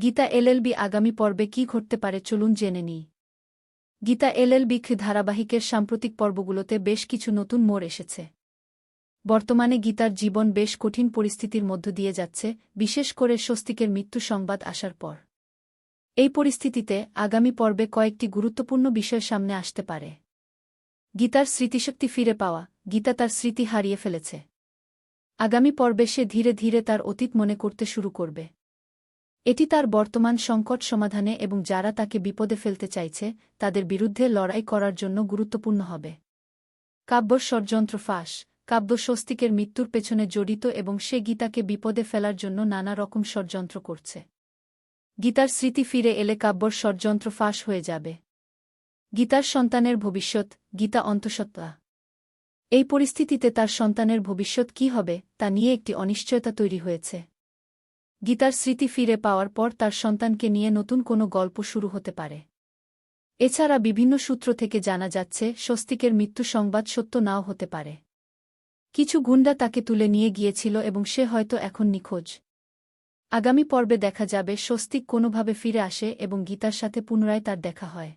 Gita LLB আগামী পর্বে কি ঘটতে পারে চলুন জেনে নিই। গীতা এলএলবি ধারাবাহিকের সাম্প্রতিক পর্বগুলোতে বেশ কিছু নতুন মোড় এসেছে। বর্তমানে গীতার জীবন বেশ কঠিন পরিস্থিতির মধ্য দিয়ে যাচ্ছে, বিশেষ করে স্বস্তিকের মৃত্যু সংবাদ আসার পর। এই পরিস্থিতিতে আগামী পর্বে কয়েকটি গুরুত্বপূর্ণ বিষয় সামনে আসতে পারে। গীতার স্মৃতিশক্তি ফিরে পাওয়া, গীতা তার স্মৃতি হারিয়ে ফেলেছে। আগামী পর্বে সে ধীরে ধীরে তার অতীত মনে করতে শুরু করবে। এটি তার বর্তমান সংকট সমাধানে এবং যারা তাকে বিপদে ফেলতে চাইছে, তাদের বিরুদ্ধে লড়াই করার জন্য গুরুত্বপূর্ণ হবে। কাব্য ষড়যন্ত্র ফাঁস কাব্য স্বস্তিকের মৃত্যুর পেছনে জড়িত এবং সে গীতাকে বিপদে ফেলার জন্য নানা রকম ষড়যন্ত্র করছে। গীতার স্মৃতি ফিরে এলে কাব্যর ষড়যন্ত্র ফাঁস হয়ে যাবে। গীতার সন্তানের ভবিষ্যৎ, গীতা অন্তঃসত্ত্বা। এই পরিস্থিতিতে তার সন্তানের ভবিষ্যৎ কি হবে, তা নিয়ে একটি অনিশ্চয়তা তৈরি হয়েছে। গীতার স্মৃতি ফিরে পাওয়ার পর তার সন্তানকে নিয়ে নতুন কোনো গল্প শুরু হতে পারে। এছাড়া বিভিন্ন সূত্র থেকে জানা যাচ্ছে, স্বস্তিকের মৃত্যু সংবাদ সত্য নাও হতে পারে। কিছু গুন্ডা তাকে তুলে নিয়ে গিয়েছিল এবং সে হয়তো এখন নিখোঁজ। আগামী পর্বে দেখা যাবে, স্বস্তিক কোনোভাবে ফিরে আসে এবং গীতার সাথে পুনরায় তার দেখা হয়।